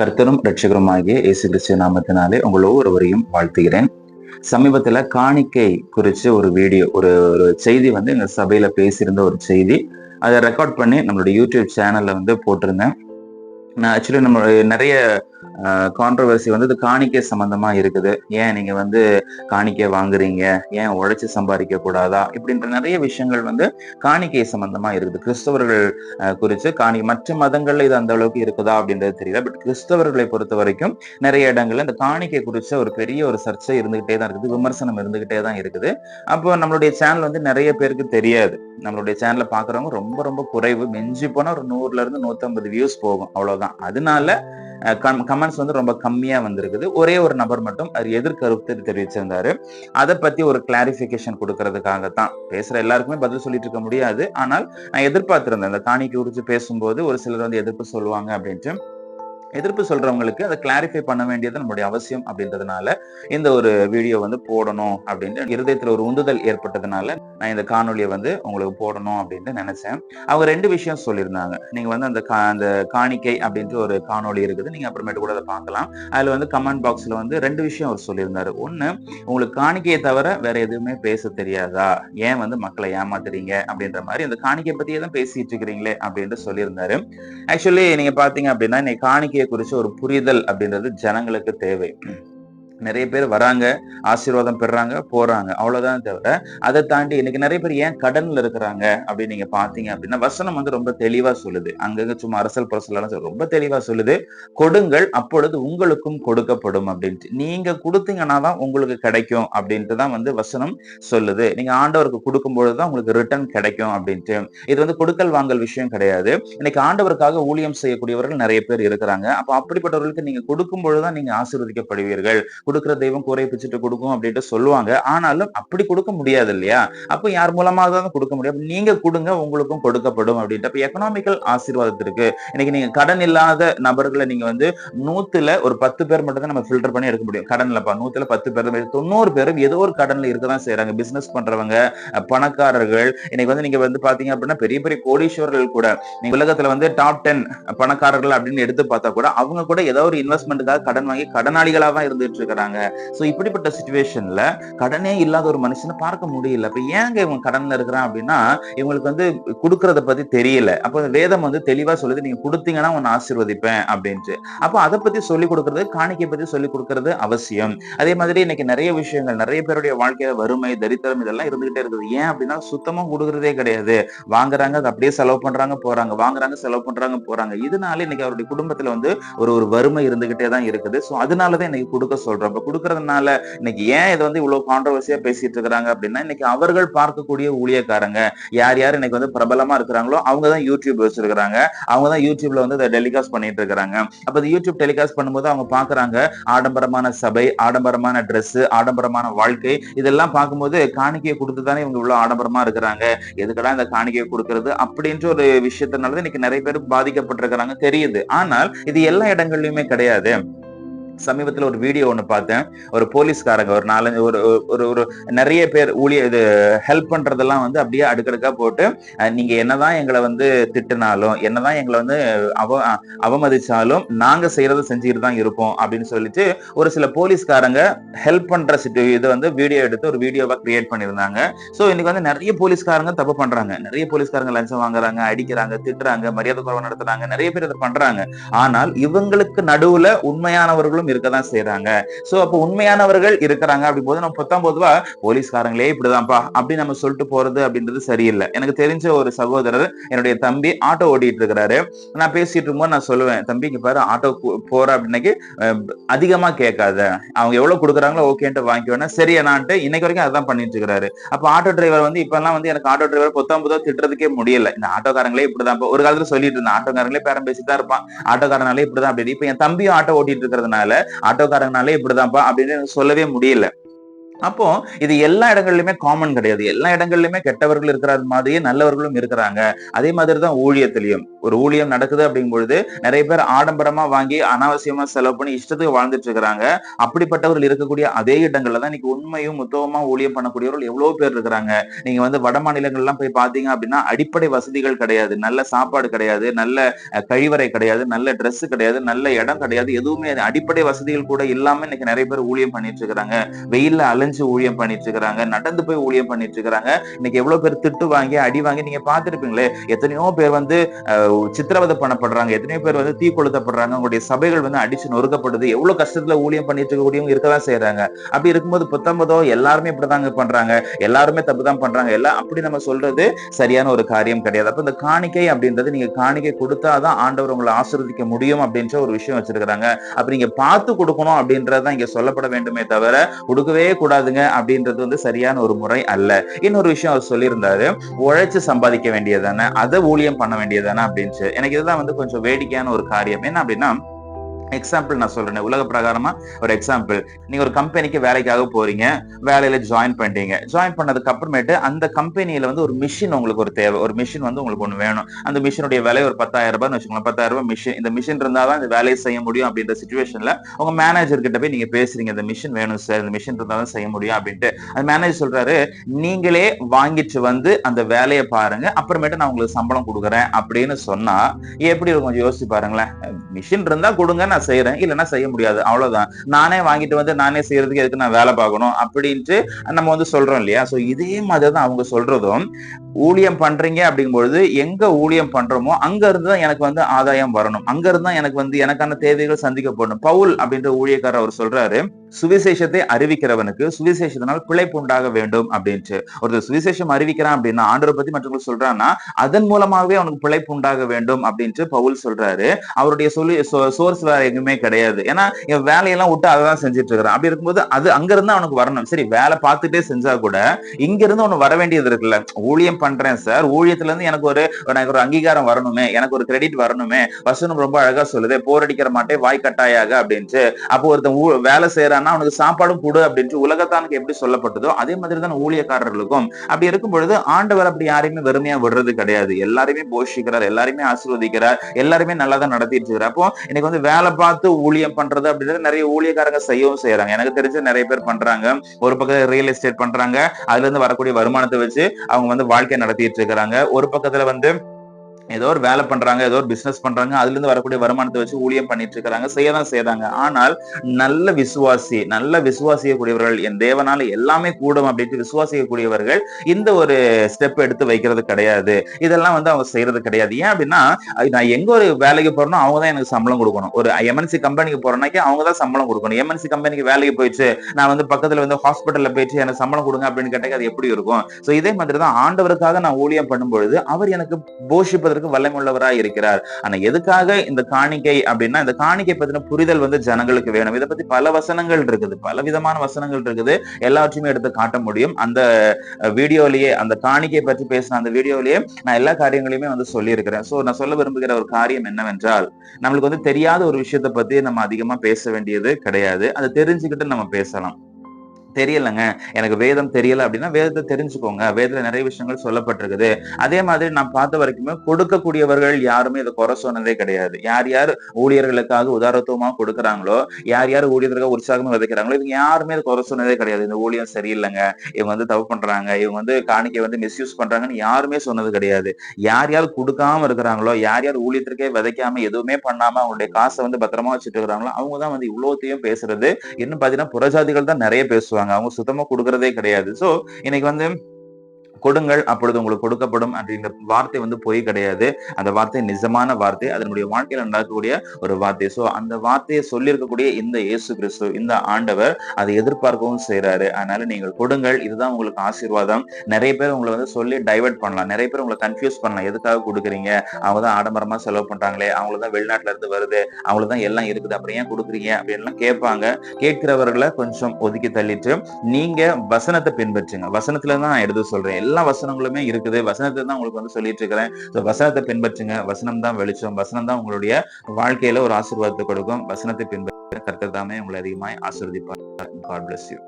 கர்த்தரும் ரட்சகருமாகிய இயேசு கிறிஸ்து நாமத்தினாலே உங்கள் ஒவ்வொருவரையும் வாழ்த்துகிறேன். சமீபத்துல காணிக்கை குறித்து ஒரு வீடியோ ஒரு ஒரு செய்தி வந்து எங்கள் சபையில பேசியிருந்த ஒரு செய்தி. அதை ரெக்கார்ட் பண்ணி நம்மளுடைய யூடியூப் சேனல்ல வந்து போட்டிருந்தேன். நான் ஆக்சுவலி நம்ம நிறைய கான்ட்ரவர்சி வந்து இது காணிக்கை சம்பந்தமா இருக்குது. ஏன் நீங்க வந்து காணிக்கை வாங்குறீங்க? ஏன் உழைச்சி சம்பாதிக்க கூடாதா? இப்படின்ற நிறைய விஷயங்கள் வந்து காணிக்கை சம்பந்தமா இருக்குது. கிறிஸ்தவர்கள் குறித்து காணி மற்ற மதங்கள்ல இது அந்த அளவுக்கு இருக்குதா அப்படின்றது தெரியல. பட் கிறிஸ்தவர்களை பொறுத்த வரைக்கும் நிறைய இடங்கள்ல இந்த காணிக்கை குறித்த ஒரு பெரிய ஒரு சர்ச்சை இருந்துகிட்டே தான் இருக்குது. விமர்சனம் இருந்துகிட்டே தான் இருக்குது. அப்போ நம்மளுடைய சேனல் வந்து நிறைய பேருக்கு தெரியாது. நம்மளுடைய சேனலை பாக்குறவங்க ரொம்ப ரொம்ப குறைவு. மிஞ்சி போனா ஒரு நூறுல இருந்து நூற்றம்பது வியூஸ் போகும். அவ்வளவுதான். அதனால கமெண்ட்ஸ் வந்து ரொம்ப கம்மியா வந்திருக்குது. ஒரே ஒரு நபர் மட்டும் அது எதிர்கருத்து தெரிவிச்சிருந்தாரு. அதை பத்தி ஒரு கிளாரிபிகேஷன் கொடுக்கறதுக்காகத்தான். பேசுற எல்லாருக்குமே பதில் சொல்லிட்டு இருக்க முடியாது. ஆனால் நான் எதிர்பார்த்திருந்தேன். இந்த காணிக்கை குறித்து பேசும்போது ஒரு சிலர் வந்து எதிர்ப்பு சொல்லுவாங்க அப்படின்ட்டு. எதிர்ப்பு சொல்றவங்களுக்கு அதை கிளாரிஃபை பண்ண வேண்டியது நம்மளுடைய அவசியம் அப்படின்றதுனால இந்த ஒரு வீடியோ வந்து போடணும் அப்படின்ட்டு இருதயத்தில் ஒரு உந்துதல் ஏற்பட்டதுனால நான் இந்த காணொலியை வந்து உங்களுக்கு போடணும் அப்படின்ட்டு நினைச்சேன். அவங்க ரெண்டு விஷயம் சொல்லியிருந்தாங்க. நீங்க வந்து அந்த கா- அந்த காணிக்கை அப்படின்ட்டு ஒரு காணொளி இருக்குது. நீங்க அப்புறமேட்டு கூட அதை பார்க்கலாம். அதுல வந்து கமெண்ட் பாக்ஸ்ல வந்து ரெண்டு விஷயம் அவர் சொல்லியிருந்தாரு. ஒண்ணு உங்களுக்கு காணிக்கையை தவிர வேற எதுவுமே பேச தெரியாதா? ஏன் வந்து மக்களை ஏமாத்துறீங்க? அப்படின்ற மாதிரி அந்த காணிக்கை பத்தியே தான் பேசிட்டு இருக்கிறீங்களே அப்படின்ட்டு சொல்லியிருந்தாரு. ஆக்சுவலி நீங்க பாத்தீங்க அப்படின்னா இன்னைக்கு காணிக்கை குறித்து ஒரு புரிதல் அப்படின்றது ஜனங்களுக்கு தேவை. நிறைய பேர் வராங்க ஆசீர்வாதம் பெறாங்க போறாங்க. அவ்வளவுதான் தவிர அதை தாண்டி இன்னைக்கு நிறைய பேர் ஏன் கடன்ல இருக்கிறாங்க அப்படின்னு நீங்க பாத்தீங்க அப்படின்னா வசனம் வந்து ரொம்ப தெளிவா சொல்லுது. அங்கங்க சும்மா அரசல் புரசலாம் ரொம்ப தெளிவா சொல்லுது. கொடுங்கள் அப்பொழுது உங்களுக்கும் கொடுக்கப்படும் அப்படின்ட்டு. நீங்க கொடுத்தீங்கன்னா தான் உங்களுக்கு கிடைக்கும் அப்படின்ட்டு தான் வந்து வசனம் சொல்லுது. நீங்க ஆண்டவருக்கு கொடுக்கும் பொழுதுதான் உங்களுக்கு ரிட்டர்ன் கிடைக்கும் அப்படின்ட்டு. இது வந்து கொடுக்கல் வாங்கல் விஷயம் கிடையாது. இன்னைக்கு ஆண்டவருக்காக ஊழியம் செய்யக்கூடியவர்கள் நிறைய பேர் இருக்கிறாங்க. அப்ப அப்படிப்பட்டவர்களுக்கு நீங்க கொடுக்கும் பொழுதுதான் நீங்க ஆசீர்வதிக்கப்படுவீர்கள். கொடுக்குற தெய்வம் கூரை பிச்சுட்டு கொடுக்கும் அப்படின்ட்டு சொல்லுவாங்க. ஆனாலும் அப்படி கொடுக்க முடியாது இல்லையா? அப்ப யார் மூலமாக தான் கொடுக்க முடியும். நீங்க கொடுங்க உங்களுக்கும் கொடுக்கப்படும் அப்படின்ட்டு. அப்ப எக்கனாமிக்கல் ஆசீர்வாதத்திற்கு இன்னைக்கு நீங்க கடன் இல்லாத நபர்களை நீங்க வந்து நூத்துல ஒரு பத்து பேர் மட்டும் தான் நம்ம ஃபில்டர் பண்ணி எடுக்க முடியும். கடன்லப்பா நூத்துல பத்து பேர் தொண்ணூறு பேரும் ஏதோ ஒரு கடன்ல இருக்கதான் செய்யறாங்க பிசினஸ் பண்றவங்க பணக்காரர்கள். இன்னைக்கு வந்து நீங்க வந்து பாத்தீங்க அப்படின்னா பெரிய பெரிய கோடீஸ்வரர்கள் கூட நீங்க உலகத்துல வந்து டாப் டென் பணக்காரர்கள் அப்படின்னு எடுத்து பார்த்தா கூட அவங்க கூட ஏதோ ஒரு இன்வெஸ்ட்மெண்ட்டுக்காக கடன் வாங்கி கடனாளிகளாக தான் இருந்துட்டு இருக்கிறாங்க சோ இப்படிப்பட்ட சுச்சுவேஷன்ல கடனே இல்லாத ஒரு மனுஷனை பார்க்க முடியல. இப்போ ஏங்க இவங்க கடன்ல இருக்கிறான் அப்படின்னா இவங்களுக்கு வந்து கொடுக்கறத பத்தி தெரியல. அப்போ வேதம் வந்து தெளிவா சொல்லுது நீங்க கொடுத்தீங்கன்னா உன்னை ஆசீர்வதிப்பேன் அப்படின்ட்டு அப்போ அதை பத்தி சொல்லி கொடுக்கறது காணிக்கை பத்தி சொல்லி கொடுக்கறது அவசியம். அதே மாதிரி இன்னைக்கு நிறைய விஷயங்கள் நிறைய பேருடைய வாழ்க்கையில வறுமை தரித்திரம் இதெல்லாம் இருந்துகிட்டே இருக்குது. ஏன் அப்படின்னா சுத்தமா கொடுக்கறதே கிடையாது. வாங்குறாங்க அதை அப்படியே செலவு பண்றாங்க போறாங்க. வாங்குறாங்க செலவு பண்றாங்க போறாங்க. இதனால இன்னைக்கு அவருடைய குடும்பத்துல வந்து ஒரு ஒரு வறுமை இருந்துகிட்டே தான் இருக்குது. சோ அதனாலதான் இன்னைக்கு கொடுக்க சொல்றோம். அப்ப கொடுக்கறதுனால இன்னைக்கு ஏன் இதை வந்து இவ்வளவு கான்ட்ரவர்சியா பேசிட்டு இருக்கிறாங்க அப்படின்னா இன்னைக்கு அவர்கள் பார்க்கக்கூடிய ஊழியக்காரங்க யார் யார் இன்னைக்கு வந்து பிரபலமா இருக்கிறாங்களோ அவங்க தான் யூடியூப் வச்சிருக்கிறாங்க அவங்க தான் யூடியூப்ல வந்து டெலிகாஸ்ட் பண்ணிட்டு இருக்கிறாங்க. அப்ப யூடியூப் டெலிகாஸ்ட் பண்ணும்போது அவங்க பாக்குறாங்க ஆடம்பரமான சபை ஆடம்பரமான ட்ரெஸ் ஆடம்பரமான வாழ்க்கை இதெல்லாம் பார்க்கும்போது காணிக்கையை கொடுத்து தானே இவங்க இவ்வளவு ஆடம்பரமா இருக்கிறாங்க. எதுக்கடா இந்த காணிக்கையை கொடுக்கறது அப்படின்ற ஒரு விஷயத்தினால இன்னைக்கு நிறைய பேர் பாதிக்கப்பட்டிருக்கிறாங்க தெரியுது. ஆனால் இது எல்லா இடங்கள்லயுமே கிடையாது. சமீபத்துல ஒரு வீடியோ ஒன்று பார்த்தேன். ஒரு போலீஸ்காரங்க ஒரு நாலஞ்சு ஒரு ஒரு ஒரு நிறைய பேர் ஊழிய இது ஹெல்ப் பண்றதெல்லாம் வந்து அப்படியே அடுக்கடுக்கா போட்டு நீங்க என்னதான் எங்களை வந்து திட்டினாலும் என்னதான் எங்களை வந்து அவ அவமதிச்சாலும் நாங்க செய்யறதை செஞ்சுக்கிட்டு தான் இருப்போம் அப்படின்னு சொல்லிட்டு ஒரு சில போலீஸ்காரங்க ஹெல்ப் பண்ற சிட்டு இது வந்து வீடியோ எடுத்து ஒரு வீடியோவா கிரியேட் பண்ணியிருந்தாங்க. ஸோ இன்னைக்கு வந்து நிறைய போலீஸ்காரங்க தப்பு பண்றாங்க. நிறைய போலீஸ்காரங்க லஞ்சம் வாங்குறாங்க அடிக்கிறாங்க திட்டுறாங்க மரியாதை குறைவு நடத்துறாங்க நிறைய பேர் இதை பண்றாங்க. ஆனால் இவங்களுக்கு நடுவுல உண்மையானவர்களும் இருக்க தான் செய்யறாங்க சோ அப்போ உண்மையானவர்கள் இருக்கிறாங்க அப்படி போது நம்ம பத்தாம் பொதுவா போலீஸ்காரங்களே இப்படிதான்ப்பா அப்படி நம்ம சொல்லிட்டு போறது அப்படின்றது சரியில்லை. எனக்கு தெரிஞ்ச ஒரு சகோதரர் என்னுடைய தம்பி ஆட்டோ ஓட்டிட்டு இருக்கிறாரு. நான் பேசிட்டு இருக்கும்போது நான் சொல்லுவேன் தம்பி இங்க பாரு ஆட்டோ போற அப்படின்னாக்கி அதிகமா கேட்காத. அவங்க எவ்வளவு கொடுக்குறாங்களோ ஓகேன்ட்டு வாங்கிக்கணும் சரி என்னான்ட்டு இன்னைக்கு வரைக்கும் அதான் பண்ணிட்டு இருக்கிறாரு. அப்ப ஆட்டோ டிரைவர் வந்து இப்ப எல்லாம் வந்து எனக்கு ஆட்டோ டிரைவர் பொத்தாம்பதோ திட்டுறதுக்கே முடியல. இந்த ஆட்டோக்காரங்களே இப்படிதான் ஒரு காலத்துல சொல்லிட்டு இருந்தேன் ஆட்டோக்காரங்களே பேரம் பேசிட்டு தான் இருப்பான். ஆட்டோக்காரனாலே இப்படிதான் அப்படி இப்ப என் தம்பியும் ஆட்டோ ஓட்டிட்டு இருக்கிறதுனால ஆட்டோக்காரங்கனாலே இப்படிதான்ப்பா அப்படின்னு சொல்லவே முடியல. அப்போ இது எல்லா இடங்கள்லயுமே காமன் கிடையாது. எல்லா இடங்கள்லயுமே கெட்டவர்கள் இருக்கிற மாதிரியே நல்லவர்களும் இருக்கிறாங்க. அதே மாதிரி தான் ஊழியத்திலையும். ஒரு ஊழியம் நடக்குது அப்படிங்கும் பொழுது நிறைய பேர் ஆடம்பரமா வாங்கி அனாவசியமா செலவு பண்ணி இஷ்டத்துக்கு வாழ்ந்துட்டு இருக்கிறாங்க. அப்படிப்பட்டவர்கள் இருக்கக்கூடிய அதே இடங்கள்ல தான் இன்னைக்கு உண்மையும் முத்தவமா ஊழியம் பண்ணக்கூடியவர்கள் எவ்வளவு பேர் இருக்கிறாங்க. நீங்க வந்து வட மாநிலங்கள்லாம் போய் பாத்தீங்க அப்படின்னா அடிப்படை வசதிகள் கிடையாது. நல்ல சாப்பாடு கிடையாது. நல்ல கழிவறை கிடையாது. நல்ல ட்ரெஸ் கிடையாது. நல்ல இடம் கிடையாது. எதுவுமே அடிப்படை வசதிகள் கூட இல்லாம இன்னைக்கு நிறைய பேர் ஊழியம் பண்ணிட்டு இருக்கிறாங்க. வெயில்ல அலைஞ்சு ஊழியம் பண்ணிட்டு இருக்கிறாங்க நடந்து போய் ஊழியம் பண்ணிட்டு இருக்கிறாங்க இன்னைக்கு எவ்வளவு பேர் திட்டு வாங்கி அடி வாங்கி நீங்க பாத்துருப்பீங்களே எத்தனையோ பேர் வந்து சித்திரவதை பண்ணப்படுறாங்க எத்தனையோ பேர் வந்து தீ கொளுத்தப்படுறாங்க உங்களுடைய சபைகள் வந்து அடிச்சு நொறுக்கப்படுது எவ்வளவு கஷ்டத்துல ஊழியம் பண்ணிட்டு இருக்கக்கூடியவங்க இருக்கதான் செய்யறாங்க அப்படி இருக்கும்போது புத்தம்பதோ எல்லாருமே இப்படிதாங்க பண்றாங்க எல்லாருமே தப்பு தான் பண்றாங்க எல்லாம் அப்படி நம்ம சொல்றது சரியான ஒரு காரியம் கிடையாது. அப்ப இந்த காணிக்கை அப்படின்றது நீங்க காணிக்கை கொடுத்தாதான் ஆண்டவர் உங்களை ஆசிர்வதிக்க முடியும் அப்படின்ற ஒரு விஷயம் வச்சிருக்கிறாங்க. அப்ப நீங்க பார்த்து கொடுக்கணும் அப்படின்றதான் இங்க சொல்லப்பட வேண்டுமே தவிர கொடுக்கவே கூடாது. கூடாதுங்க அப்படின்றது வந்து சரியான ஒரு முறை அல்ல. இன்னொரு விஷயம் அவர் சொல்லியிருந்தாரு உழைச்சு சம்பாதிக்க வேண்டியதானே அதை ஊழியம் பண்ண வேண்டியதானே அப்படின்ட்டு எனக்கு இதுதான் வந்து கொஞ்சம் வேடிக்கையான ஒரு காரியம். என்ன அப்படின்னா எக்ஸாம்பிள் நான் சொல்றேன் உலக பிரகாரமா ஒரு எக்ஸாம்பிள் நீங்க ஒரு கம்பெனிக்கு வேலைக்காக போறீங்க வேலையில ஜாயின் பண்ணிட்டீங்க. ஜாயின் பண்ணதுக்கு அப்புறமேட்டு அந்த கம்பெனியில வந்து ஒரு மிஷின் உங்களுக்கு ஒரு தேவை. ஒரு மிஷின் வந்து உங்களுக்கு ஒண்ணு வேணும். அந்த மிஷினுடைய விலை ஒரு பத்தாயிரம் ரூபாய்னு வச்சுக்கோங்க பத்தாயிரம் ரூபாய் மிஷின் இந்த மிஷின் இருந்தாதான் இந்த வேலையை செய்ய முடியும் அப்படின்ற சுச்சுவேஷன்ல உங்க மேனேஜர் கிட்ட போய் நீங்க பேசுறீங்க இந்த மிஷின் வேணும் சார் இந்த மிஷின் இருந்தாதான் செய்ய முடியும் அப்படின்ட்டு. அந்த மேனேஜர் சொல்றாரு நீங்களே வாங்கிட்டு வந்து அந்த வேலையை பாருங்க. அப்புறமேட்டு நான் உங்களுக்கு சம்பளம் கொடுக்குறேன் அப்படின்னு சொன்னா எப்படி இருக்கும் கொஞ்சம் யோசிச்சு பாருங்களேன். மிஷின் இருந்தா கொடுங்க நான் நான் செய்யறேன் இல்லைன்னா செய்ய முடியாது. அவ்வளவுதான். நானே வாங்கிட்டு வந்து நானே செய்யறதுக்கு எதுக்கு நான் வேலை பார்க்கணும்? அப்படின்ட்டு நம்ம வந்து சொல்றோம் இல்லையா? சோ இதே மாதிரி தான் அவங்க சொல்றதும் ஊழியம் பண்றீங்க அப்படிங்கும்பொழுது எங்க ஊழியம் பண்றோமோ அங்க இருந்து தான் எனக்கு வந்து ஆதாயம் வரணும். அங்க இருந்து தான் எனக்கு வந்து எனக்கான தேவைகள் சந்திக்கப்படணும். பவுல் அப்படின்ற ஊழியக்காரர் அவர் சொல்றாரு சுவிசேஷத்தை அறிவிக்கிறவனுக்கு சுவிசேஷத்தினால் பிழைப்பு உண்டாக வேண்டும் அப்படின்ட்டு. ஒருத்தர் சுவிசேஷம் அறிவிக்கிறான் அப்படின்னா ஆண்டரை பத்தி மற்றவங்க சொல்றான்னா அதன் மூலமாகவே அவனுக்கு பிழைப்பு உண்டாக வேண்டும் அப்படின்ட்டு பவுல் சொல்றாரு. அவருடைய சொல்லி சோர்ஸ் வேற எங்குமே கிடையாது. ஏன்னா இவன் வேலையெல்லாம் விட்டு அதை தான் செஞ்சுட்டு இருக்கிறான் அப்படி இருக்கும்போது அது அங்க இருந்து அவனுக்கு வரணும். சரி வேலை பார்த்துட்டே செஞ்சா கூட இங்க இருந்து ஒண்ணு வர வேண்டியது இருக்குல்ல. ஊழியம் பண்றேன் சார். ஊழியத்துல இருந்து எனக்கு ஒரு எனக்கு ஒரு அங்கீகாரம் வரணுமே எனக்கு ஒரு கிரெடிட் வரணுமே. வசனம் ரொம்ப அழகா சொல்லுது. போர் அடிக்கிற மாட்டே வாய் கட்டாயாக அப்படின்ட்டு. அப்போ ஒருத்தன் வேலை செய்யறான்னா அவனுக்கு சாப்பாடும் கொடு அப்படின்ட்டு உலகத்தானுக்கு எப்படி சொல்லப்பட்டதோ அதே மாதிரி தான் ஊழியக்காரர்களுக்கும். அப்படி இருக்கும் பொழுது ஆண்டவர் அப்படி யாரையுமே வெறுமையா விடுறது கிடையாது. எல்லாருமே போஷிக்கிறார் எல்லாருமே ஆசீர்வதிக்கிறார் எல்லாருமே நல்லா தான் நடத்திட்டு இருக்கிறார். அப்போ இன்னைக்கு வந்து வேலை பார்த்து ஊழியம் பண்றது அப்படின்றது நிறைய ஊழியக்காரங்க செய்யவும் செய்யறாங்க எனக்கு தெரிஞ்ச நிறைய பேர் பண்றாங்க. ஒரு பக்கம் ரியல் எஸ்டேட் பண்றாங்க. அதுல இருந்து வரக்கூடிய வருமானத்தை வச்சு அவங்க வந்து வாழ்க்கை நடத்திட்டு இருக்கிறாங்க. ஒரு பக்கத்துல வந்து ஏதோ ஒரு வேலை பண்றாங்க ஏதோ ஒரு பிசினஸ் பண்றாங்க அதுல இருந்து வரக்கூடிய வருமானத்தை வச்சு ஊழியம் பண்ணிட்டு இருக்காங்க செய்யதான் செய்யறாங்க ஆனால் நல்ல விசுவாசி நல்ல விசுவாசியக்கூடியவர்கள் என் தேவனால எல்லாமே கூடும் அப்படின்ட்டு விசுவாசிக்கக்கூடியவர்கள் இந்த ஒரு ஸ்டெப் எடுத்து வைக்கிறது கிடையாது. இதெல்லாம் வந்து அவங்க செய்யறது கிடையாது. ஏன் அப்படின்னா நான் எங்க ஒரு வேலைக்கு போறேனோ அவங்க தான் எனக்கு சம்பளம் கொடுக்கணும். ஒரு எம்என்சி கம்பெனிக்கு போறேனாக்கி அவங்க தான் சம்பளம் கொடுக்கணும். எம்என்சி கம்பெனிக்கு வேலைக்கு போயிடுச்சு நான் வந்து பக்கத்துல வந்து ஹாஸ்பிட்டல்ல போயிட்டு எனக்கு சம்பளம் கொடுங்க அப்படின்னு கேட்டாக்க அது எப்படி இருக்கும்? சோ இதே மாதிரி தான் ஆண்டவருக்காக நான் ஊழியம் பண்ணும்பொழுது அவர் எனக்கு போஷிப்பதற்கு வல்லமுள்ளவராய் இருக்கிறார். ஆனா எதுக்காக இந்த காணிக்கை அப்படின்னா இந்த காணிக்கை பத்தின புரிதல் வந்து ஜனங்களுக்கு வேணும். இதை பத்தி பல வசனங்கள் இருக்குது. பல விதமான வசனங்கள் இருக்குது. எல்லாவற்றையுமே எடுத்து காட்ட முடியும். அந்த வீடியோலயே அந்த காணிக்கை பற்றி பேசின அந்த வீடியோலயே நான் எல்லா காரியங்களையுமே வந்து சொல்லியிருக்கிறேன். சோ நான் சொல்ல விரும்புகிற ஒரு காரியம் என்னவென்றால் நம்மளுக்கு வந்து தெரியாத ஒரு விஷயத்தை பத்தி நம்ம அதிகமா பேச வேண்டியது கிடையாது. அதை தெரிஞ்சுக்கிட்டு நம்ம பேசலாம். தெரியலங்க. எனக்கு வேதம் தெரியல அப்படின்னா வேதத்தை தெரிஞ்சுக்கோங்க. வேதத்துல நிறைய விஷயங்கள் சொல்லப்பட்டிருக்குது. அதே மாதிரி நான் பார்த்த வரைக்குமே கொடுக்கக்கூடியவர்கள் யாருமே இதை குறை சொன்னதே கிடையாது. யார் யார் ஊழியர்களுக்காக உதாரத்துவமாக கொடுக்குறாங்களோ யார் யார் ஊழியர்களுக்காக உற்சாகமா விதைக்கிறாங்களோ இவங்க யாருமே இதை குறை சொன்னதே கிடையாது. இந்த ஊழியம் சரியில்லைங்க. இவங்க வந்து தப்பு பண்றாங்க. இவங்க வந்து காணிக்கை வந்து மிஸ்யூஸ் பண்றாங்கன்னு யாருமே சொன்னது கிடையாது. யார் யார் கொடுக்காம இருக்கிறாங்களோ யார் யார் ஊழியத்திற்கே விதைக்காம எதுவுமே பண்ணாம அவங்களுடைய காசை வந்து பத்திரமா வச்சுட்டு இருக்கிறாங்களோ அவங்க தான் வந்து இவ்வளோத்தையும் பேசுறது. இன்னும் பாத்தீங்கன்னா புறஜாதிகள் தான் நிறைய பேசுவாங்க. அவங்க சுத்தமா கொடுக்கறதே கிடையாது. சோ இன்னைக்கு வந்து கொடுங்கள் அப்பொழுது உங்களுக்கு கொடுக்கப்படும் அப்படின்ற வார்த்தை வந்து பொய் கிடையாது. அந்த வார்த்தை நிஜமான வார்த்தை. அதனுடைய வாழ்க்கையில நடக்கக்கூடிய ஒரு வார்த்தை. சோ அந்த வார்த்தையை சொல்லியிருக்கக்கூடிய இந்த இயேசு கிறிஸ்து இந்த ஆண்டவர் அதை எதிர்பார்க்கவும் செய்யறாரு அதனால நீங்கள் கொடுங்கள். இதுதான் உங்களுக்கு ஆசீர்வாதம். நிறைய பேர் உங்களை வந்து சொல்லி டைவர்ட் பண்ணலாம். நிறைய பேர் உங்களை கன்ஃபியூஸ் பண்ணலாம். எதுக்காக கொடுக்குறீங்க? அவங்க தான் ஆடம்பரமா செலவு பண்றாங்களே. அவங்களுக்கு தான் வெளிநாட்டுல இருந்து வருது. அவங்களுக்கு தான் எல்லாம் இருக்குது. அப்புறம் ஏன் கொடுக்குறீங்க? அப்படின்லாம் கேட்பாங்க. கேட்கிறவர்களை கொஞ்சம் ஒதுக்கி தள்ளிட்டு நீங்க வசனத்தை பின்பற்றுங்க. வசனத்துல தான் நான் எடுத்து சொல்றேன். எல்லா வசனங்களுமே இருக்குது. வசனத்தை தான் உங்களுக்கு வந்து சொல்லிட்டு இருக்கிறேன் ஸோ வசனத்தை பின்பற்றுங்க. வசனம் தான் வெளிச்சம். வசனம் தான் உங்களுடைய வாழ்க்கையில ஒரு ஆசீர்வாதத்தை கொடுக்கும். வசனத்தை பின்பற்ற கர்த்தர் தாமே உங்களை அதிகமாய் ஆசிர்வதிப்பார். God bless you